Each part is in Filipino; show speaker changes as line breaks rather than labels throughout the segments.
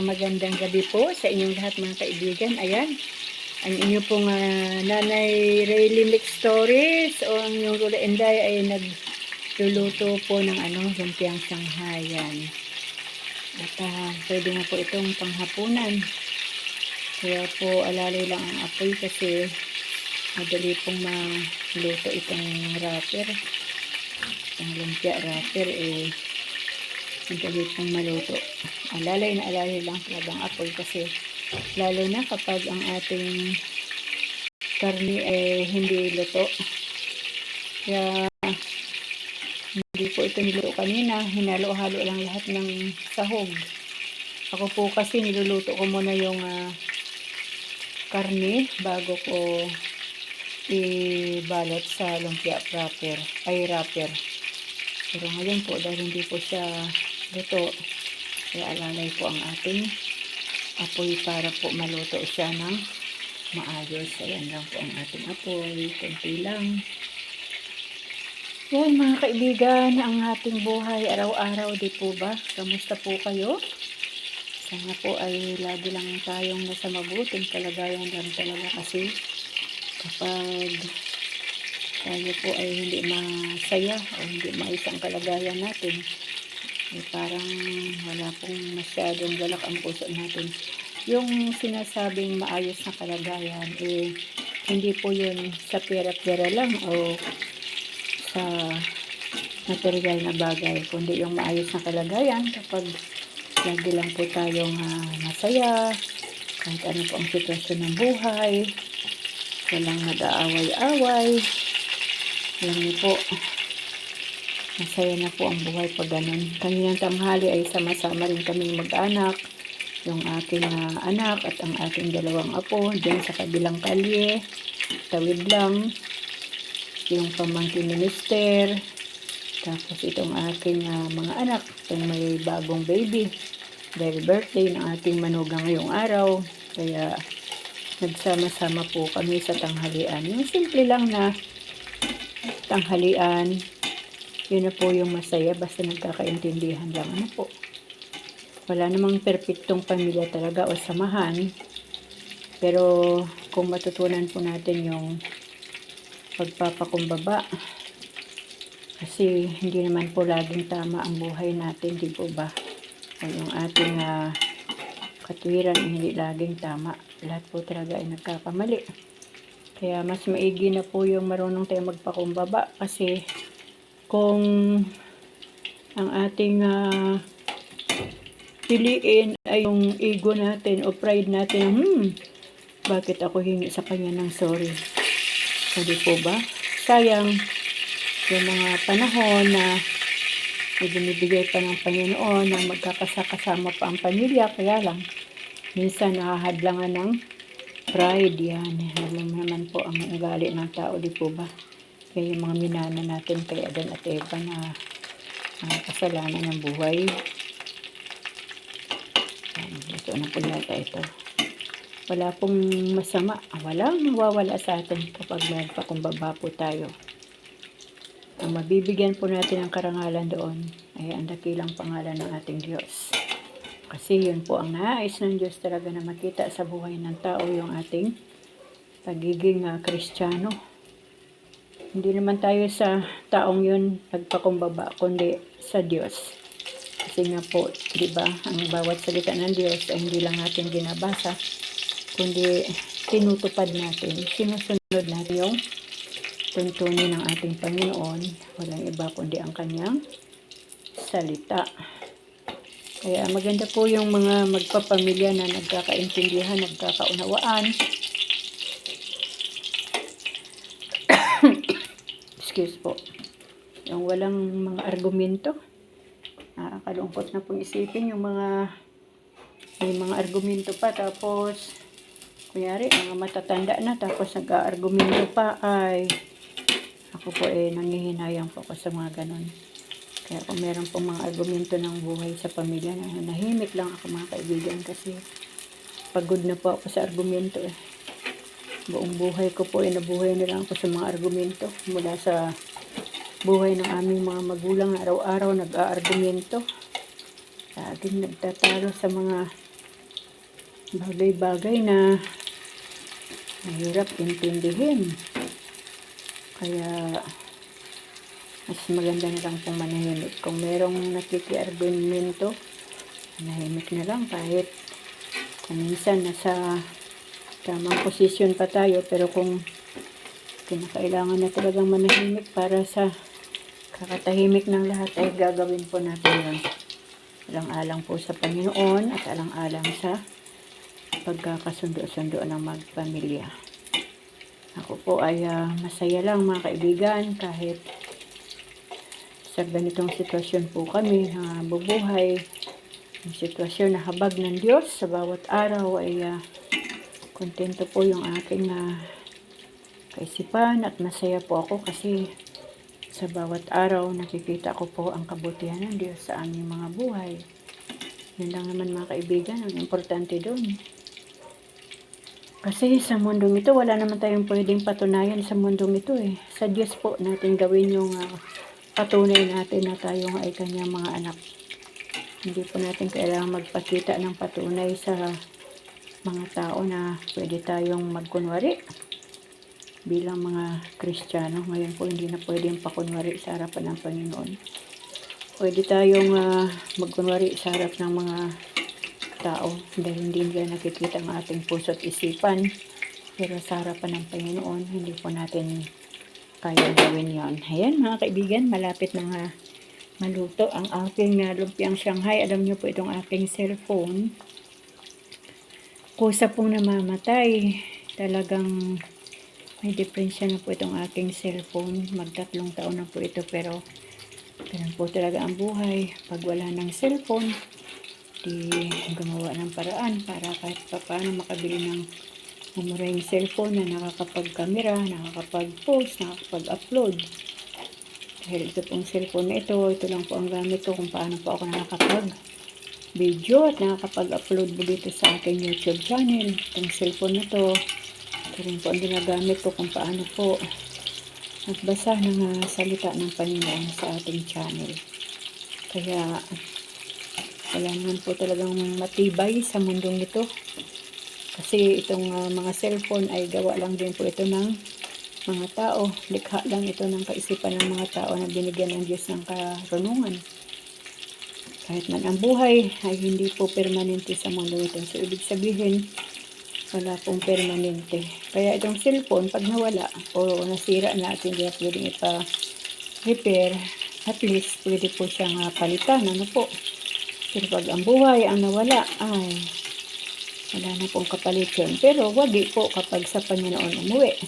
magandang gabi po sa inyong lahat mga kaibigan. Ayan, ang inyo pong ah, Nanay Rayleigh Mix Stories o ang inyong Rula Enday ay nagluluto po ng ano, lumpiang sanghayan. At ah, pwede na po itong panghapunan. Kaya po alalay lang ang apoy kasi madali pong maluto itong wrapper. Ang lumpia wrapper eh madali pong maluto. Alalay na alalay lang talagang apoy kasi lalo na kapag ang ating karni eh hindi luto. Kaya hindi po ito niluto kanina. Hinalo-halo lang lahat ng sahog. Ako po kasi niluluto ko muna yung ah, karni bago ko ibalot sa lumpia wrapper ay wrapper. Pero ngayon po dahil hindi po siya luto, kaya alalay po ang ating apoy para po maluto siya ng maayos. Ayan lang po ang ating apoy. Kunti lang. Yan mga kaibigan, ang ating buhay araw-araw di po ba? Kamusta po kayo? Sana po ay lagi lang tayong nasa mabuting kalagayan lang talaga kasi kapag tayo po ay hindi masaya o hindi maayos ang kalagayan natin, eh parang wala pong masyadong galak ang puso natin. Yung sinasabing maayos na kalagayan, eh, hindi po yun sa pera-pera lang o sa material na bagay, kundi yung maayos na kalagayan kapag lagi lang po tayong ah, masaya, kahit ano po ang sitwasyon ng buhay, walang nag-aaway-away, alam po, masaya na po ang buhay pag ganun. Kaninang tanghali ay sama-sama rin kami mag-anak, yung aking ah, anak at ang aking dalawang apo, dyan sa kabilang kalye, tawid lang, yung pamangkin ni Mister, tapos itong aking ah, mga anak, itong may bagong baby, dahil birthday ng ating manugang ngayong araw, kaya nagsama-sama po kami sa tanghalian. Yung simple lang na tanghalian, yun na po yung masaya, basta nagkakaintindihan lang. Ano po? Wala namang perpektong pamilya talaga o samahan. Pero kung matutunan po natin yung pagpapakumbaba, kasi hindi naman po laging tama ang buhay natin, di po ba? O yung ating ah, katwiran hindi laging tama. Lahat po talaga ay nagkakamali. Kaya mas maigi na po yung marunong tayo magpakumbaba kasi kung ang ating ah, piliin ay yung ego natin o pride natin, hmm, bakit ako hingi sa kanya ng sorry? Sabi po ba? Sayang, yung mga panahon na ibinibigay pa ng Panginoon na magkakasakasama pa ang pamilya, kaya lang, minsan nakahadlangan ng pride yan. Alam naman po ang ugali ng tao, di po ba? Kaya yung mga minana natin kay Adan at Eva na ah, kasalanan ng buhay. Ito na po yata ito. Wala pong masama. Walang mawawala sa atin kapag nagpakumbaba po tayo. Ang mabibigyan po natin ng karangalan doon ay ang dakilang pangalan ng ating Diyos. Kasi yun po ang nais ng Diyos talaga na makita sa buhay ng tao yung ating pagiging ah, kristyano. Hindi naman tayo sa taong yun nagpakumbaba, kundi sa Diyos. Kasi nga po, di ba, ang bawat salita ng Diyos ay hindi lang natin binabasa, kundi tinutupad natin, sinusunod natin yung tuntunin ng ating Panginoon, walang iba kundi ang kanyang salita. Kaya maganda po yung mga magpapamilya na nagkakaintindihan, nagkakaunawaan. Excuse po. Yung walang mga argumento. Nakakalungkot na pong isipin yung mga may mga argumento pa tapos kunyari mga matatanda na tapos nag-argumento pa ay ako po eh nangihinayang po ako sa mga ganon. Kaya kung meron pong mga argumento ng buhay sa pamilya na nahimik lang ako mga kaibigan kasi pagod na po ako sa argumento eh. Buong buhay ko po ay nabuhay na lang ako sa mga argumento mula sa buhay ng aming mga magulang araw-araw nag-aargumento. Laging nagtatalo sa mga bagay-bagay na mahirap intindihin. Kaya, mas maganda na lang pong manahimik. Kung merong nakikiargumento, manahimik na lang kahit kung minsan nasa tamang posisyon pa tayo, pero kung kinakailangan na talagang manahimik para sa kakatahimik ng lahat ay gagawin po natin yun. Alang-alang po sa Panginoon at alang-alang sa pagkakasundo-sundo ng magpamilya. Ako po ay ah, masaya lang mga kaibigan kahit sa ganitong sitwasyon po kami na bubuhay. Yung sitwasyon na habag ng Diyos sa bawat araw ay ah, kontento po yung aking ah, kaisipan at masaya po ako kasi sa bawat araw nakikita ko po ang kabutihan ng Diyos sa aming mga buhay. Yun lang naman mga kaibigan, ang importante doon. Kasi sa mundong ito, wala naman tayong pwedeng patunayan sa mundong ito eh. Sa Diyos po natin gawin yung ah, patunay natin na tayo ay kanyang mga anak. Hindi po natin kailangan magpakita ng patunay sa mga tao na pwede tayong magkunwari bilang mga Kristiyano. Ngayon po hindi na pwedeng pakunwari sa harapan ng Panginoon. Pwede tayong ah, magkunwari sa harap ng mga tao dahil hindi nila nakikita ang ating puso at isipan. Pero sa harapan ng Panginoon, hindi po natin kaya gawin yon. Ayan mga kaibigan, malapit na nga maluto ang aking uh, lumpiang Shanghai. Alam niyo po itong aking cellphone. Kusa pong namamatay. Talagang may diferensya na po itong aking cellphone. Magtatlong taon na po ito pero ganun po talaga ang buhay. Pag wala ng cellphone, di gumawa ng paraan para kahit pa paano makabili ng mumurahing cellphone na nakakapag-camera, nakakapag-post, nakakapag-upload. Dahil ito pong cellphone na ito, ito lang po ang gamit ko kung paano po ako nakakapag-video at nakakapag-upload po dito sa aking YouTube channel. Itong cellphone na to, ito rin po ang ginagamit ko kung paano po magbasa ng ah, salita ng Panginoon sa ating channel. Kaya, wala naman po talagang matibay sa mundong ito. Kasi itong ah, mga cellphone ay gawa lang din po ito ng mga tao. Likha lang ito ng kaisipan ng mga tao na binigyan ng Diyos ng karunungan. Kahit man ang buhay ay hindi po permanente sa mundo ito. So, ibig sabihin, wala pong permanente. Kaya itong cellphone, pag nawala o nasira na at hindi na pwedeng ipa-repair, at least pwede po siyang ah, palitan. Ano po? Pero pag ang buhay ang nawala, ay wala na pong kapalit yun. Pero wagi po kapag sa Panginoon umuwi.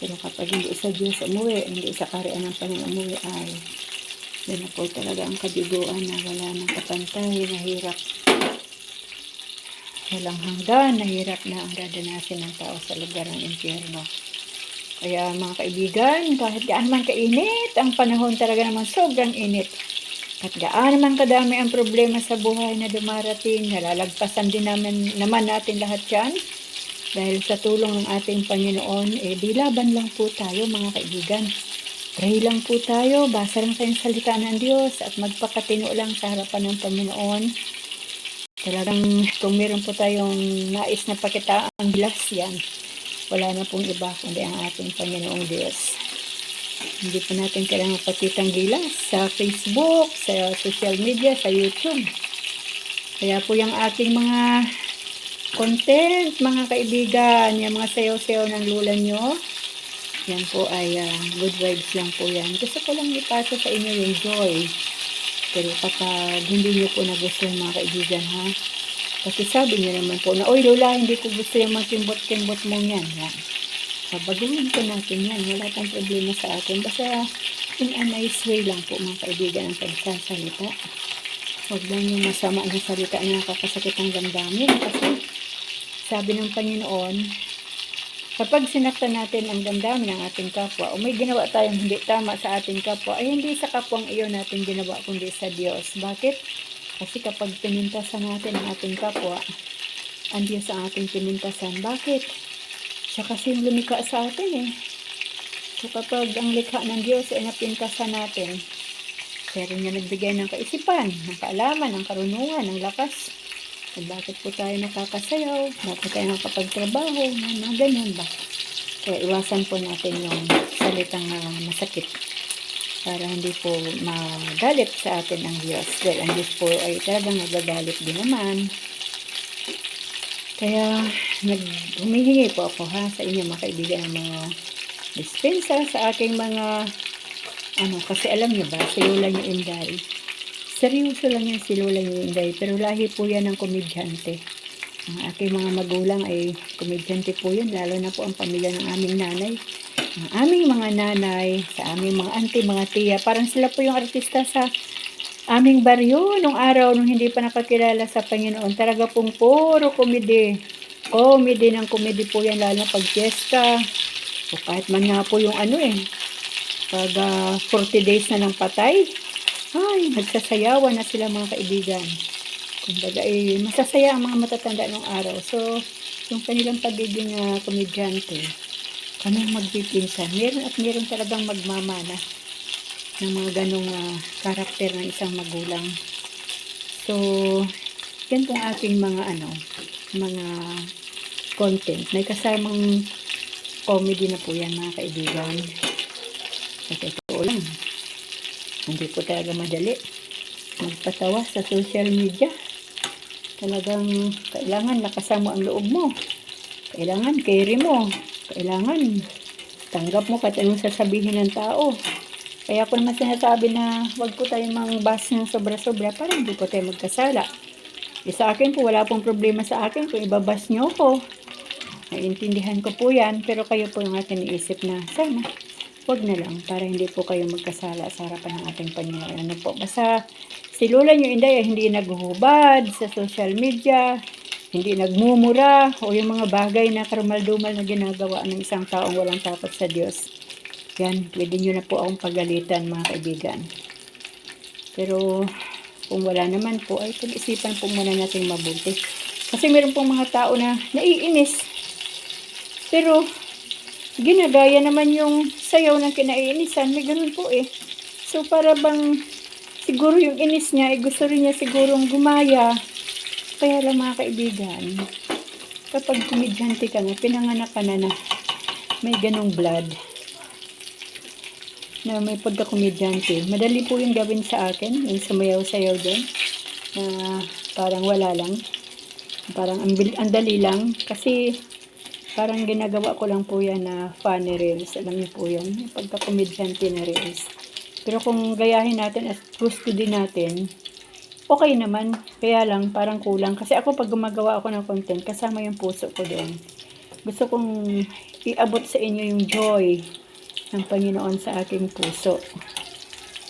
Pero kapag hindi sa Diyos umuwi, hindi sa kariyan ng Panginoon umuwi, ay na po talaga ang kabiguan na wala nang kapantay, nahirap. Walang hanggan, nahirap na ang dadanasin ng tao sa lugar ng impyerno. Kaya mga kaibigan, kahit gaano man kainit, ang panahon talaga naman sobrang init. At gaano man kadami ang problema sa buhay na dumarating, nalalagpasan din naman, naman natin lahat yan. Dahil sa tulong ng ating Panginoon, eh di laban lang po tayo mga kaibigan. Pray lang po tayo, basa lang tayong salita ng Diyos at magpakatino lang sa harapan ng Panginoon. Talagang kung meron po tayong nais na pakita ang bilas yan, wala na pong iba kundi ang ating Panginoong Diyos. Hindi po natin kailangan pakitang gilas sa Facebook, sa social media, sa YouTube. Kaya po yung ating mga content, mga kaibigan, yung mga sayaw-sayaw ng lula nyo, yan po ay ah, good vibes lang po yan. Gusto ko lang ipasa sa inyo yung joy. Pero kapag hindi nyo po nagustuhan mga kaibigan ha, kasi sabi niyo naman po na, Oy Lola, hindi ko gusto yung mga kimbot-kimbot mo yan. Yan. Babaguhin po natin yan. Wala tayong problema sa atin. Basta in a nice way lang po mga kaibigan ang pagsasalita. Huwag lang yung masama na salita na nakakasakit ang damdamin. Kasi sabi ng Panginoon, kapag sinaktan natin ang damdamin ng ating kapwa o may ginawa tayong hindi tama sa ating kapwa, ay hindi sa kapwang iyon natin ginawa kundi sa Diyos. Bakit? Kasi kapag pinintasan natin ang ating kapwa, ang Diyos ang ating pinintasan. Bakit? Siya kasi yung lumikha sa atin eh. So kapag ang likha ng Diyos ay napintasan natin, kaya rin niya nagbigay ng kaisipan, ng kaalaman, ng karunungan, ng lakas. Kung bakit po tayo nakakasayaw, bakit tayo nakapagtrabaho, mga ganyan ba. Kaya iwasan po natin yung salitang ah, masakit para hindi po magalit sa atin ang Diyos. Dahil ang Diyos po ay talagang nagagalit din naman. Kaya nag humihingi po ako ha sa inyo mga kaibigan ng mga dispensa sa aking mga ano kasi alam niyo ba Lola niyo Inday seryoso lang yan si Lola Inday pero lahi po yan ng komedyante. Ang aking mga magulang ay komedyante po yun lalo na po ang pamilya ng aming nanay. Ang aming mga nanay sa aming mga auntie mga tiya parang sila po yung artista sa aming baryo. Nung araw nung hindi pa nakakilala sa Panginoon talaga pong puro komedy comedy ng comedy po yan lalo na pag fiesta. O kahit man nga po yung ano eh pag ah, 40 days na ng patay ay nagsasayawan na sila mga kaibigan. Kumbaga eh masasaya ang mga matatanda nung araw. So yung kanilang pagiging uh, komedyante kami magpipinsan. Meron at meron talagang magmamana ng mga ganong ah, karakter ng isang magulang. So yan pong aking mga ano mga content. May kasamang comedy na po yan mga kaibigan. Sa totoo lang hindi po talaga madali magpatawa sa social media. Talagang kailangan nakasama ang loob mo. Kailangan carry mo. Kailangan tanggap mo kahit anong sasabihin ng tao. Kaya ko naman sinasabi na wag po tayo mang bas ng sobra-sobra para hindi po tayo magkasala. Eh, sa akin po wala pong problema sa akin kung ibabas niyo ko Naiintindihan ko po yan, pero kayo po yung ating iisip na sana, wag na lang para hindi po kayo magkasala sa harapan ng ating Panginoon. Ano po, basta si Lola nyo Inday ay hindi naghuhubad sa social media, hindi nagmumura o yung mga bagay na karumal-dumal na ginagawa ng isang taong walang takot sa Diyos. Yan, pwede nyo na po akong pagalitan mga kaibigan. Pero kung wala naman po, ay pag-isipan po muna natin mabuti. Kasi meron pong mga tao na naiinis pero, ginagaya naman yung sayaw ng kinaiinisan. May ganun po eh. So, para bang siguro yung inis niya, eh, gusto rin niya sigurong gumaya. Kaya lang mga kaibigan, kapag komedyante ka na, pinanganak ka na na may ganong blood na may pagkakomedyante. Madali po yung gawin sa akin, yung sumayaw-sayaw doon, na parang wala lang. Parang ang dali lang. Kasi Parang ginagawa ko lang po yan na funny reels. Alam niyo po yan. Yung Pagka-komedyante na reels. Pero kung gayahin natin at gusto din natin, okay naman. Kaya lang, parang kulang. Kasi ako pag gumagawa ako ng content, kasama yung puso ko doon. Gusto kong iabot sa inyo yung joy ng Panginoon sa aking puso.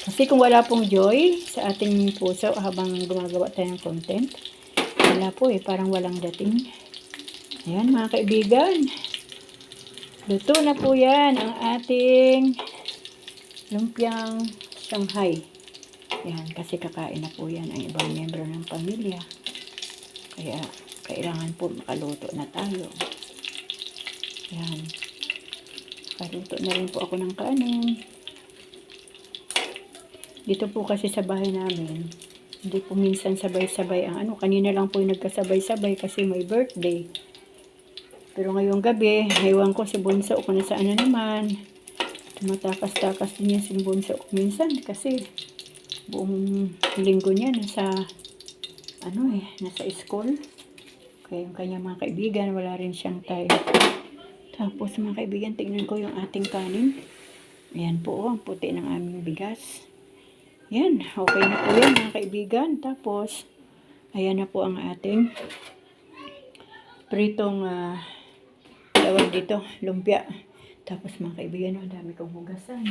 Kasi kung wala pong joy sa ating puso habang gumagawa tayo ng content, wala po eh, parang walang dating. Ayan mga kaibigan. Luto na po yan ang ating lumpiang Shanghai. Yan, kasi kakain na po yan ang ibang miyembro ng pamilya. Kaya, kailangan po makaluto na tayo. Yan. Kaluto na rin po ako ng kanin. Dito po kasi sa bahay namin, hindi po minsan sabay-sabay ang ano. Kanina lang po yung nagkasabay-sabay kasi may birthday. Pero ngayong gabi, ewan ko si Bunso kung nasaan na naman. Tumatakas-takas din niya si Bunso minsan kasi buong linggo niya nasa ano eh, nasa school. Kaya yung kanya mga kaibigan, wala rin siyang time. Tapos mga kaibigan, tingnan ko yung ating kanin. Ayan po, oh, ang puti ng aming bigas. Yan, okay na po yan mga kaibigan. Tapos, ayan na po ang ating pritong uh, tawag dito, lumpia. Tapos mga kaibigan, ang dami kong hugasan.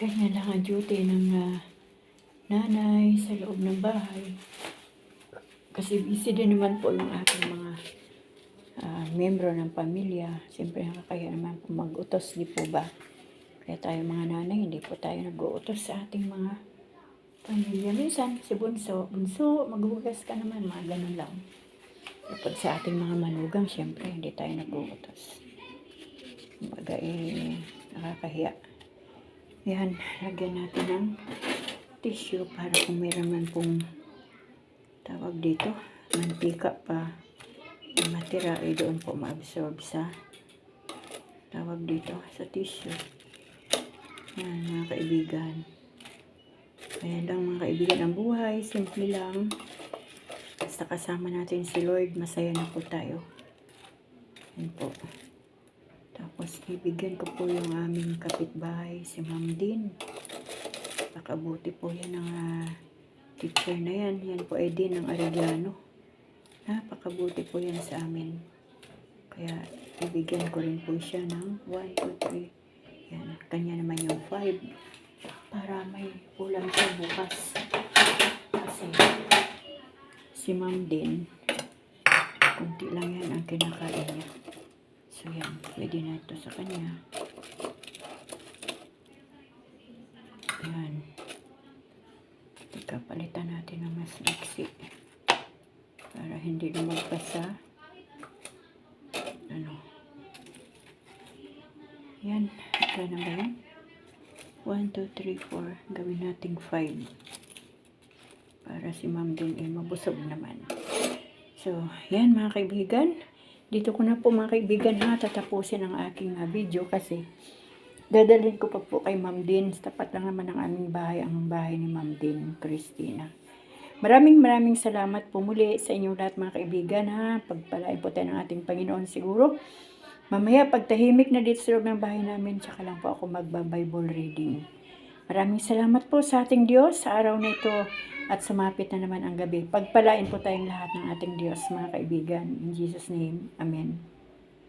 Ganyan lang ang duty ng uh, nanay sa loob ng bahay. Kasi busy din naman po yung aking mga uh, membro ng pamilya. Siyempre nakakaya naman po mag-utos, di po ba? Kaya tayo mga nanay, hindi po tayo nag-uutos sa ating mga pamilya. Minsan, si Bunso, Bunso, maghugas ka naman, mga ganun lang. Kapag sa ating mga manugang, syempre, hindi tayo nag-uutos. Kumbaga, eh, nakakahiya. Yan, lagyan natin ng tissue para kung meron man pong tawag dito, mantika pa matira ay doon po ma-absorb sa tawag dito sa tissue. Yan mga kaibigan. Ayan lang mga kaibigan ang buhay. Simple lang. Basta kasama natin si Lord, masaya na po tayo. Yan po. Tapos ibigyan ko po yung aming kapitbahay, si Ma'am Din. Nakabuti po yan ng ah, teacher na yan. Yan po ay Din ng Arellano. Napakabuti po yan sa amin. Kaya ibigyan ko rin po siya ng 1, 2, 3. Yan. Kanya naman yung 5. Para may ulam siya bukas. Kasi si Ma'am Din, kunti lang yan ang kinakain niya. So yan, pwede na ito sa kanya. Yan. Teka, palitan natin ng mas liksi. Para hindi lumagpas sa ano. Yan. Ito na ba yan? 1, 2, 3, 4. Gawin nating 5. Si ma'am din ay mabusog naman. So, yan mga kaibigan. Dito ko na po mga kaibigan ha, tatapusin ang aking ah, video kasi dadalhin ko pa po kay Ma'am Din. Tapat lang naman ang aming bahay, ang bahay ni Ma'am Din, Christina. Maraming maraming salamat po muli sa inyong lahat mga kaibigan ha. Pagpalain po tayo ng ating Panginoon siguro. Mamaya pagtahimik na dito sa loob ng bahay namin, tsaka lang po ako magba-Bible reading. Maraming salamat po sa ating Diyos sa araw na ito at sumapit na naman ang gabi. Pagpalain po tayong lahat ng ating Diyos mga kaibigan. In Jesus name, Amen.